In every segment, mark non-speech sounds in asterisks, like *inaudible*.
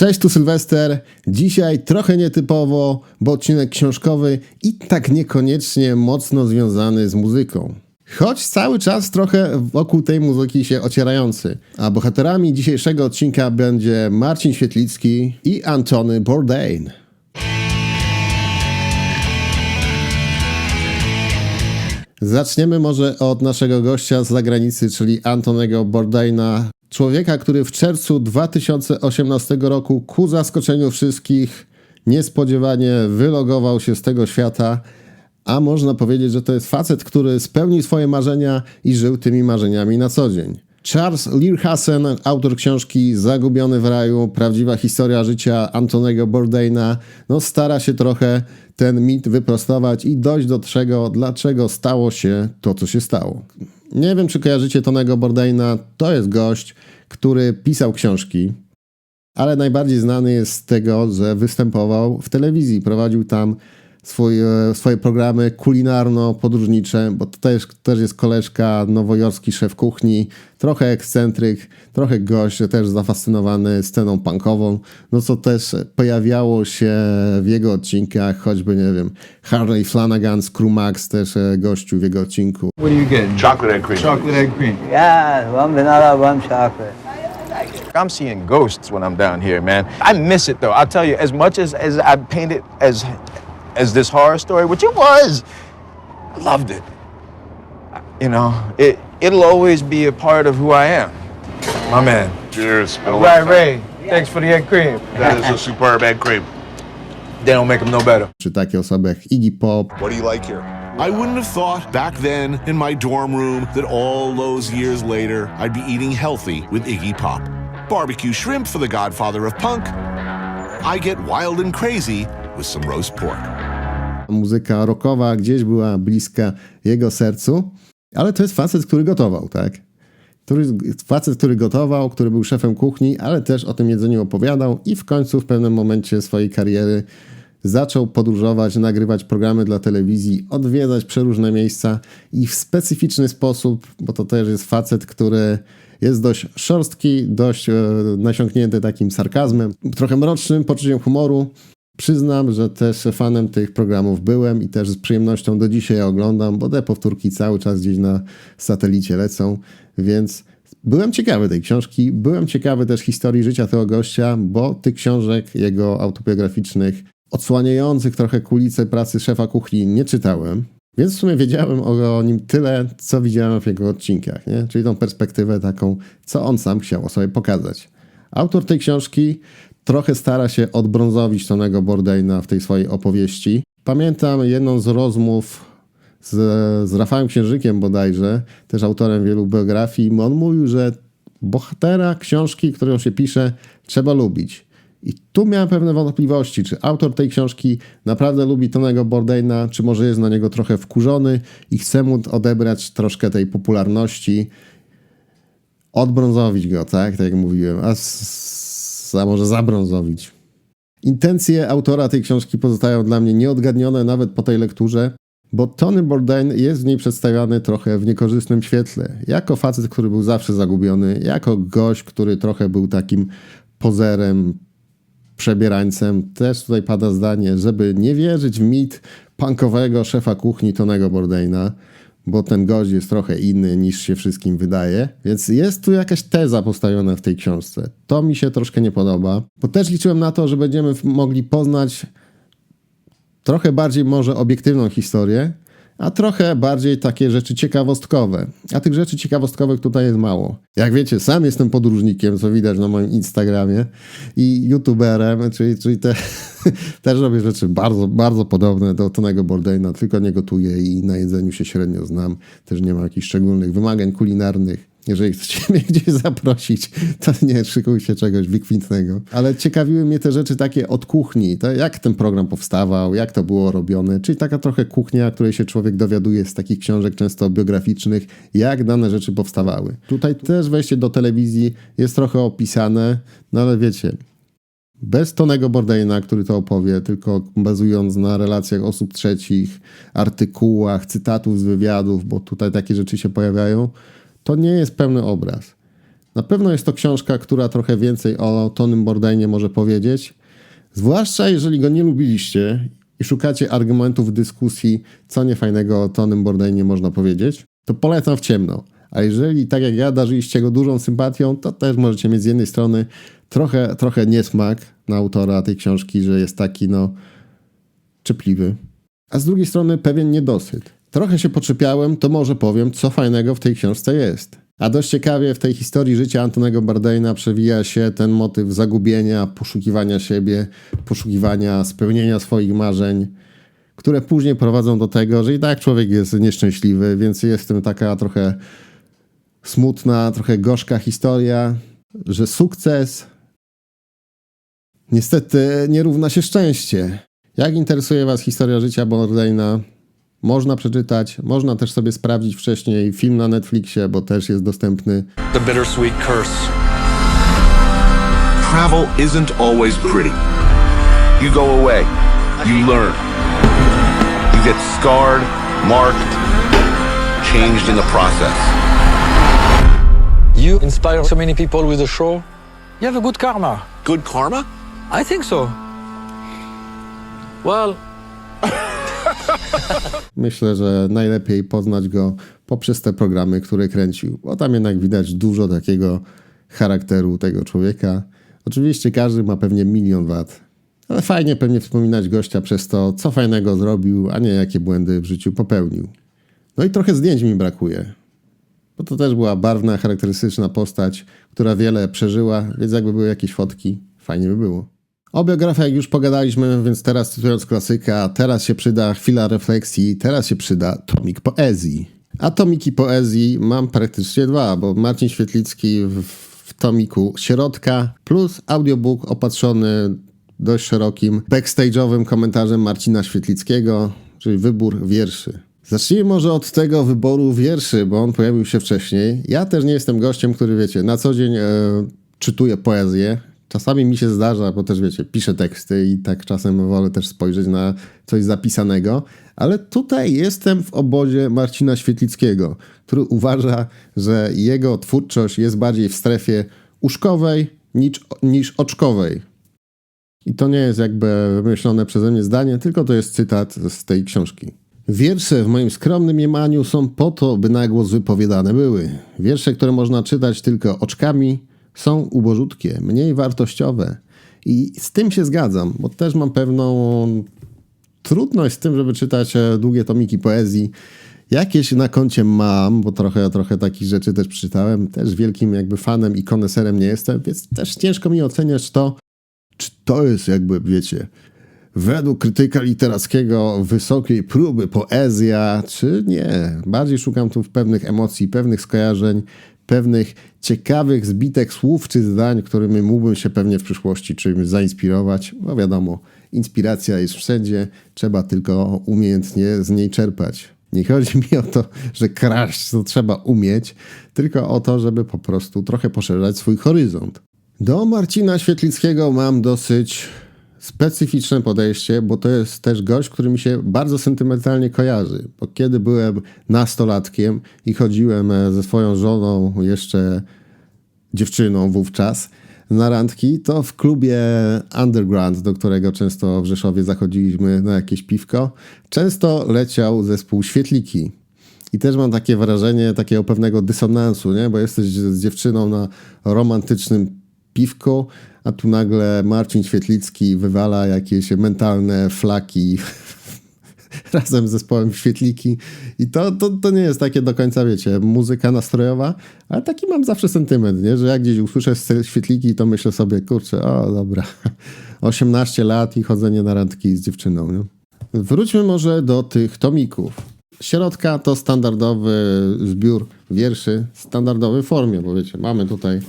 Cześć, tu Sylwester. Dzisiaj trochę nietypowo, bo odcinek książkowy i tak niekoniecznie mocno związany z muzyką. Choć cały czas trochę wokół tej muzyki się ocierający. A bohaterami dzisiejszego odcinka będzie Marcin Świetlicki i Antony Bourdain. Zaczniemy może od naszego gościa z zagranicy, czyli Antonego Bourdaina, człowieka, który w czerwcu 2018 roku ku zaskoczeniu wszystkich niespodziewanie wylogował się z tego świata, a można powiedzieć, że to jest facet, który spełnił swoje marzenia i żył tymi marzeniami na co dzień. Charles Learhassen, autor książki Zagubiony w raju, prawdziwa historia życia Antonego Bourdaina, no stara się trochę ten mit wyprostować i dojść do tego, dlaczego stało się to, co się stało. Nie wiem, czy kojarzycie Tonego Bourdaina, to jest gość, który pisał książki, ale najbardziej znany jest z tego, że występował w telewizji, prowadził tam swój, e, swoje programy kulinarno-podróżnicze, bo to też, też jest koleżka, nowojorski szef kuchni, trochę ekscentryk, trochę gość, też zafascynowany sceną punkową, no co też pojawiało się w jego odcinkach, choćby, nie wiem, Harley Flanagan z Crew Max, też e, gościu w jego odcinku. What do you get? Chocolate and cream. Chocolate egg cream. Yeah, one vanilla, one chocolate. I'm seeing ghosts when I'm down here, man. I miss it though. I'll tell you, as much as, as I painted as as this horror story, which it was, I loved it. You know, it it'll always be a part of who I am. My man. Cheers. Been a long Right. Ray. Thanks for the egg cream. That is a superb egg cream. They don't make them no better. Czy takie osoby jak Iggy Pop, What do you like here? I wouldn't have thought back then in my dorm room that all those years later I'd be eating healthy with Iggy Pop. Barbecue shrimp for the godfather of punk. I get wild and crazy with some roast pork. Muzyka rockowa gdzieś była bliska jego sercu, ale to jest facet, który gotował, tak? Który, facet, który gotował, który był szefem kuchni, ale też o tym jedzeniu opowiadał i w końcu w pewnym momencie swojej kariery zaczął podróżować, nagrywać programy dla telewizji, odwiedzać przeróżne miejsca i w specyficzny sposób, bo to też jest facet, który jest dość szorstki, dość e, nasiąknięty takim sarkazmem, trochę mrocznym poczuciem humoru. Przyznam, że też fanem tych programów byłem i też z przyjemnością do dzisiaj oglądam, bo te powtórki cały czas gdzieś na satelicie lecą, więc byłem ciekawy tej książki, byłem ciekawy też historii życia tego gościa, bo tych książek jego autobiograficznych, odsłaniających trochę kulisy pracy szefa kuchni nie czytałem. Więc w sumie wiedziałem o, o nim tyle, co widziałem w jego odcinkach, nie? czyli tą perspektywę taką, co on sam chciał o sobie pokazać. Autor tej książki trochę stara się odbrązowić Tonego Bourdaina w tej swojej opowieści. Pamiętam jedną z rozmów z, z Rafałem Księżykiem bodajże, też autorem wielu biografii. On mówił, że bohatera książki, którą się pisze, trzeba lubić. I tu miałem pewne wątpliwości, czy autor tej książki naprawdę lubi Tonego Bourdaina, czy może jest na niego trochę wkurzony i chce mu odebrać troszkę tej popularności, odbrązowić go, tak, tak jak mówiłem, a, a może zabrązowić. Intencje autora tej książki pozostają dla mnie nieodgadnione nawet po tej lekturze, bo Tony Bourdain jest w niej przedstawiany trochę w niekorzystnym świetle. Jako facet, który był zawsze zagubiony, jako gość, który trochę był takim pozerem, przebierańcem. Też tutaj pada zdanie, żeby nie wierzyć w mit punkowego szefa kuchni Tonego Bourdaina, bo ten gość jest trochę inny niż się wszystkim wydaje. Więc jest tu jakaś teza postawiona w tej książce. To mi się troszkę nie podoba, bo też liczyłem na to, że będziemy mogli poznać trochę bardziej może obiektywną historię, a trochę bardziej takie rzeczy ciekawostkowe. A tych rzeczy ciekawostkowych tutaj jest mało. Jak wiecie, sam jestem podróżnikiem, co widać na moim Instagramie i youtuberem, czyli, czyli te, *laughs* też robię rzeczy bardzo, bardzo podobne do Tonego Bourdaina, tylko nie gotuję i na jedzeniu się średnio znam. Też nie mam jakichś szczególnych wymagań kulinarnych. Jeżeli chcecie *laughs* mnie gdzieś zaprosić, to nie szykujcie czegoś wykwintnego. Ale ciekawiły mnie te rzeczy takie od kuchni. To jak ten program powstawał, jak to było robione. Czyli taka trochę kuchnia, której się człowiek dowiaduje z takich książek często biograficznych, jak dane rzeczy powstawały. Tutaj też wejście do telewizji jest trochę opisane, no ale wiecie, bez Tonego Bourdaina, który to opowie, tylko bazując na relacjach osób trzecich, artykułach, cytatów z wywiadów, bo tutaj takie rzeczy się pojawiają, to nie jest pełny obraz. Na pewno jest to książka, która trochę więcej o Tonym Bourdainie może powiedzieć, zwłaszcza jeżeli go nie lubiliście i szukacie argumentów w dyskusji, co niefajnego o Tonym Bourdainie można powiedzieć, to polecam w ciemno. A jeżeli, tak jak ja, darzyliście go dużą sympatią, to też możecie mieć z jednej strony trochę, trochę niesmak na autora tej książki, że jest taki, no, czepliwy. A z drugiej strony pewien niedosyt. Trochę się poczepiałem, to może powiem, co fajnego w tej książce jest. A dość ciekawie w tej historii życia Antonego Bardaina przewija się ten motyw zagubienia, poszukiwania siebie, poszukiwania spełnienia swoich marzeń, które później prowadzą do tego, że i tak człowiek jest nieszczęśliwy, więc jest taka trochę smutna, trochę gorzka historia, że sukces niestety nie równa się szczęście. Jak interesuje Was historia życia Bourdaina? Można przeczytać, można też sobie sprawdzić wcześniej film na Netflixie, bo też jest dostępny. The bittersweet curse. Travel isn't always pretty. You go away. You learn. You get scarred, marked, changed in the process. You inspire so many people with the show. You have a good karma. Good karma? I think so. Well, Myślę, że najlepiej poznać go poprzez te programy, które kręcił, bo tam jednak widać dużo takiego charakteru tego człowieka. Oczywiście każdy ma pewnie milion wad, ale fajnie pewnie wspominać gościa przez to, co fajnego zrobił, a nie jakie błędy w życiu popełnił. No i trochę zdjęć mi brakuje, bo to też była barwna, charakterystyczna postać, która wiele przeżyła, więc jakby były jakieś fotki, fajnie by było. O biografiach już pogadaliśmy, więc teraz cytując klasyka, teraz się przyda chwila refleksji, teraz się przyda tomik poezji. A tomiki poezji mam praktycznie dwa, bo Marcin Świetlicki w, w tomiku Sierotka plus audiobook opatrzony dość szerokim backstage'owym komentarzem Marcina Świetlickiego, czyli wybór wierszy. Zacznijmy może od tego wyboru wierszy, bo on pojawił się wcześniej. Ja też nie jestem gościem, który wiecie, na co dzień e, czytuje poezję. Czasami mi się zdarza, bo też wiecie, piszę teksty i tak czasem wolę też spojrzeć na coś zapisanego, ale tutaj jestem w obozie Marcina Świetlickiego, który uważa, że jego twórczość jest bardziej w strefie uszkowej niż, niż oczkowej. I to nie jest jakby wymyślone przeze mnie zdanie, tylko to jest cytat z tej książki. Wiersze w moim skromnym mniemaniu są po to, by na głos wypowiadane były. Wiersze, które można czytać tylko oczkami, są ubożutkie, mniej wartościowe. I z tym się zgadzam, bo też mam pewną trudność z tym, żeby czytać e, długie tomiki poezji. Jakieś na koncie mam, bo trochę, trochę takich rzeczy też przeczytałem. Też wielkim jakby fanem i koneserem nie jestem, więc też ciężko mi oceniać to, czy to jest jakby, wiecie, według krytyka literackiego wysokiej próby poezja, czy nie. Bardziej szukam tu pewnych emocji, pewnych skojarzeń, pewnych ciekawych zbitek słów czy zdań, którymi mógłbym się pewnie w przyszłości czymś zainspirować. No wiadomo, inspiracja jest wszędzie, trzeba tylko umiejętnie z niej czerpać. Nie chodzi mi o to, że kraść to trzeba umieć, tylko o to, żeby po prostu trochę poszerzać swój horyzont. Do Marcina Świetlickiego mam dosyć specyficzne podejście, bo to jest też gość, który mi się bardzo sentymentalnie kojarzy. Bo kiedy byłem nastolatkiem i chodziłem e, ze swoją żoną, jeszcze dziewczyną wówczas, na randki, to w klubie Underground, do którego często w Rzeszowie zachodziliśmy na jakieś piwko, często leciał zespół Świetliki. I też mam takie wrażenie takiego pewnego dysonansu, nie? bo jesteś z dziewczyną na romantycznym piwku, a tu nagle Marcin Świetlicki wywala jakieś mentalne flaki *laughs* razem z zespołem Świetliki i to, to, to nie jest takie do końca, wiecie, muzyka nastrojowa, ale taki mam zawsze sentyment, nie? że jak gdzieś usłyszę Świetliki, to myślę sobie, kurczę, o dobra, *laughs* 18 lat i chodzenie na randki z dziewczyną. Nie? Wróćmy może do tych tomików. Sierotka to standardowy zbiór wierszy, w standardowej formie, bo wiecie, mamy tutaj,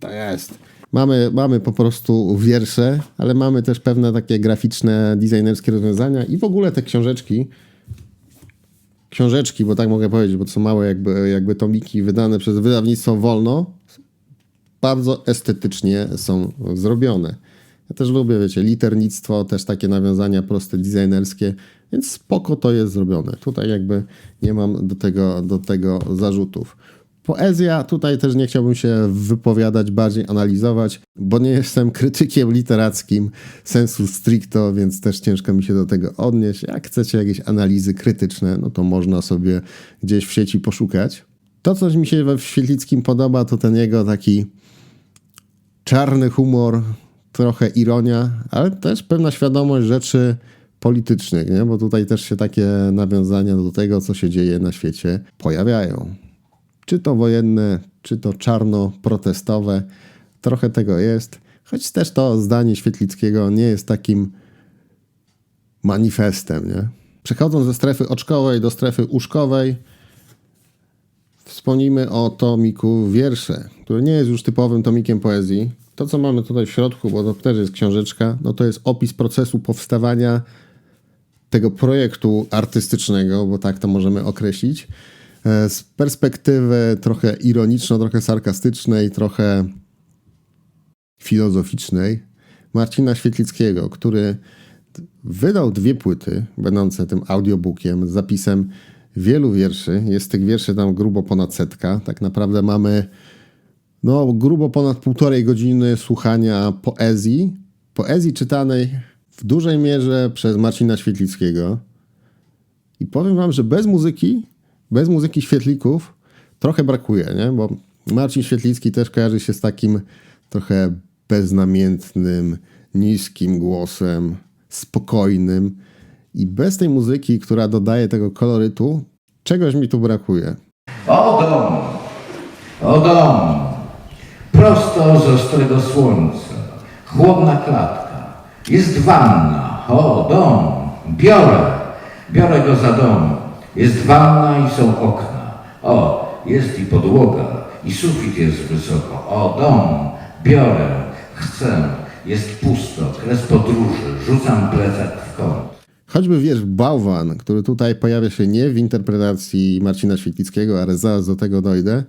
to jest, mamy, mamy po prostu wiersze, ale mamy też pewne takie graficzne, designerskie rozwiązania i w ogóle te książeczki, książeczki, bo tak mogę powiedzieć, bo to są małe jakby, jakby tomiki wydane przez wydawnictwo Wolno, bardzo estetycznie są zrobione. Ja też lubię, wiecie, liternictwo, też takie nawiązania proste, designerskie, więc spoko to jest zrobione. Tutaj jakby nie mam do tego, do tego zarzutów. Poezja, tutaj też nie chciałbym się wypowiadać, bardziej analizować, bo nie jestem krytykiem literackim sensu stricto, więc też ciężko mi się do tego odnieść. Jak chcecie jakieś analizy krytyczne, no to można sobie gdzieś w sieci poszukać. To, co mi się we Świetlickim podoba, to ten jego taki czarny humor, trochę ironia, ale też pewna świadomość rzeczy politycznych, nie? bo tutaj też się takie nawiązania do tego, co się dzieje na świecie, pojawiają. Czy to wojenne, czy to czarno-protestowe, trochę tego jest, choć też to zdanie Świetlickiego nie jest takim manifestem. Nie? Przechodząc ze strefy oczkowej do strefy uszkowej, Wspomnijmy o tomiku wiersze, który nie jest już typowym tomikiem poezji. To, co mamy tutaj w środku, bo to też jest książeczka, no to jest opis procesu powstawania tego projektu artystycznego, bo tak to możemy określić, z perspektywy trochę ironiczno, trochę sarkastycznej, trochę filozoficznej Marcina Świetlickiego, który wydał dwie płyty, będące tym audiobookiem z zapisem wielu wierszy. Jest tych wierszy tam grubo ponad setka. Tak naprawdę mamy no, grubo ponad półtorej godziny słuchania poezji. Poezji czytanej w dużej mierze przez Marcina Świetlickiego. I powiem wam, że bez muzyki, bez muzyki świetlików trochę brakuje, nie? Bo Marcin Świetlicki też kojarzy się z takim trochę beznamiętnym, niskim głosem, spokojnym. I bez tej muzyki, która dodaje tego kolorytu, czegoś mi tu brakuje. O dom, o dom, prosto z ostrego słońca, chłodna klatka, jest wanna, o dom, biorę, biorę go za dom, jest wanna i są okna, o, jest i podłoga, i sufit jest wysoko, o dom, biorę, chcę, jest pusto, kres podróży, rzucam plecak w kąt. Choćby wiersz Bałwan, który tutaj pojawia się nie w interpretacji Marcina Świetlickiego, ale zaraz do tego dojdę,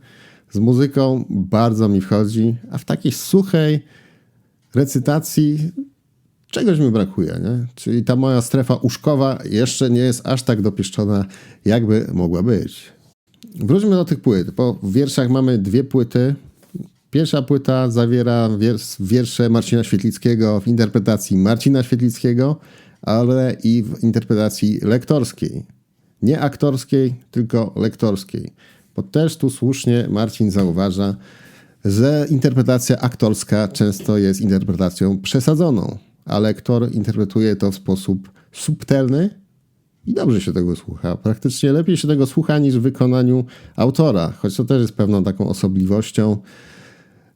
z muzyką bardzo mi wchodzi, a w takiej suchej recytacji czegoś mi brakuje, nie? Czyli ta moja strefa uszkowa jeszcze nie jest aż tak dopieszczona, jakby mogła być. Wróćmy do tych płyt, bo w wierszach mamy dwie płyty. Pierwsza płyta zawiera wiers- wiersze Marcina Świetlickiego w interpretacji Marcina Świetlickiego, ale i w interpretacji lektorskiej. Nie aktorskiej, tylko lektorskiej. Bo też tu słusznie Marcin zauważa, że interpretacja aktorska często jest interpretacją przesadzoną, a lektor interpretuje to w sposób subtelny i dobrze się tego słucha. Praktycznie lepiej się tego słucha niż w wykonaniu autora, choć to też jest pewną taką osobliwością,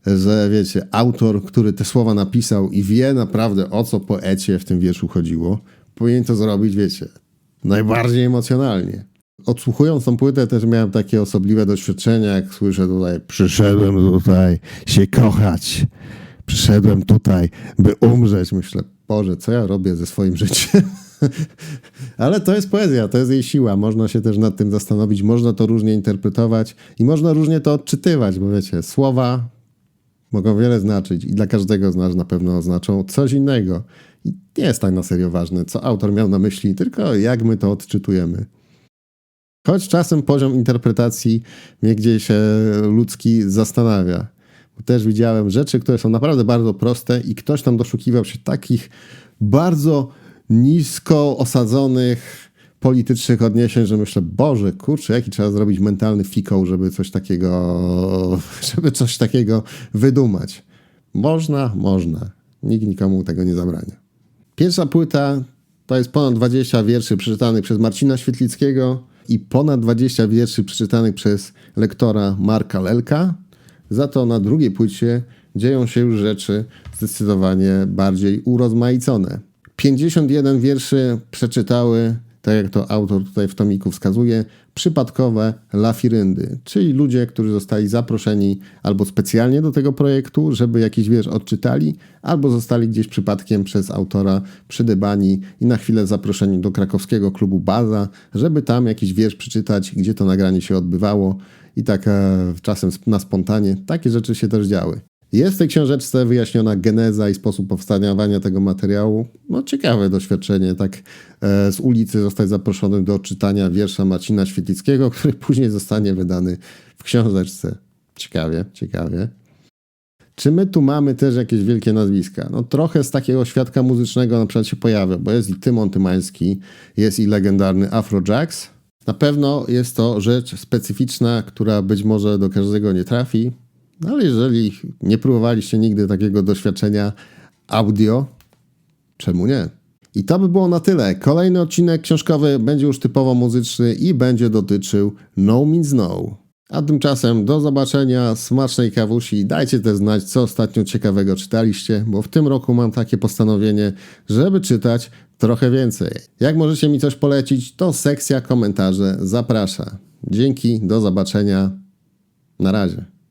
że wiecie, autor, który te słowa napisał i wie naprawdę o co poecie w tym wierszu chodziło, powinien to zrobić, wiecie, najbardziej emocjonalnie. Odsłuchując tą płytę też miałem takie osobliwe doświadczenia, jak słyszę tutaj, przyszedłem tutaj się kochać, przyszedłem tutaj, by umrzeć. Myślę, Boże, co ja robię ze swoim życiem? *laughs* Ale to jest poezja, to jest jej siła. Można się też nad tym zastanowić, można to różnie interpretować i można różnie to odczytywać, bo wiecie, słowa mogą wiele znaczyć i dla każdego z nas na pewno oznaczą coś innego. I nie jest tak na serio ważne, co autor miał na myśli, tylko jak my to odczytujemy. Choć czasem poziom interpretacji mnie gdzieś e, ludzki zastanawia. Też widziałem rzeczy, które są naprawdę bardzo proste i ktoś tam doszukiwał się takich bardzo nisko osadzonych politycznych odniesień, że myślę, Boże, kurczę, jaki trzeba zrobić mentalny fikoł, żeby coś takiego, *laughs* żeby coś takiego wydumać. Można, można. Nikt nikomu tego nie zabrania. Pierwsza płyta to jest ponad 20 wierszy przeczytanych przez Marcina Świetlickiego i ponad 20 wierszy przeczytanych przez lektora Marka Lelka. Za to na drugiej płycie dzieją się już rzeczy zdecydowanie bardziej urozmaicone. 51 wierszy przeczytały, tak jak to autor tutaj w tomiku wskazuje, przypadkowe lafiryndy, czyli ludzie, którzy zostali zaproszeni albo specjalnie do tego projektu, żeby jakiś wiersz odczytali, albo zostali gdzieś przypadkiem przez autora przydybani i na chwilę zaproszeni do krakowskiego klubu Baza, żeby tam jakiś wiersz przeczytać, gdzie to nagranie się odbywało i tak e, czasem na spontanie takie rzeczy się też działy. Jest w tej książeczce wyjaśniona geneza i sposób powstawania tego materiału. No ciekawe doświadczenie, tak e, z ulicy zostać zaproszonym do czytania wiersza Marcina Świetlickiego, *laughs* który później zostanie wydany w książeczce. Ciekawie, ciekawie. Czy my tu mamy też jakieś wielkie nazwiska? No trochę z takiego świadka muzycznego na przykład się pojawia, bo jest i Tymon Tymański, jest i legendarny Afrojax. Na pewno jest to rzecz specyficzna, która być może do każdego nie trafi, no ale jeżeli nie próbowaliście nigdy takiego doświadczenia audio, czemu nie? I to by było na tyle. Kolejny odcinek książkowy będzie już typowo muzyczny i będzie dotyczył No Means No. A tymczasem do zobaczenia, smacznej kawusi. Dajcie też znać, co ostatnio ciekawego czytaliście, bo w tym roku mam takie postanowienie, żeby czytać trochę więcej. Jak możecie mi coś polecić, to sekcja komentarzy zaprasza. Dzięki, do zobaczenia. Na razie.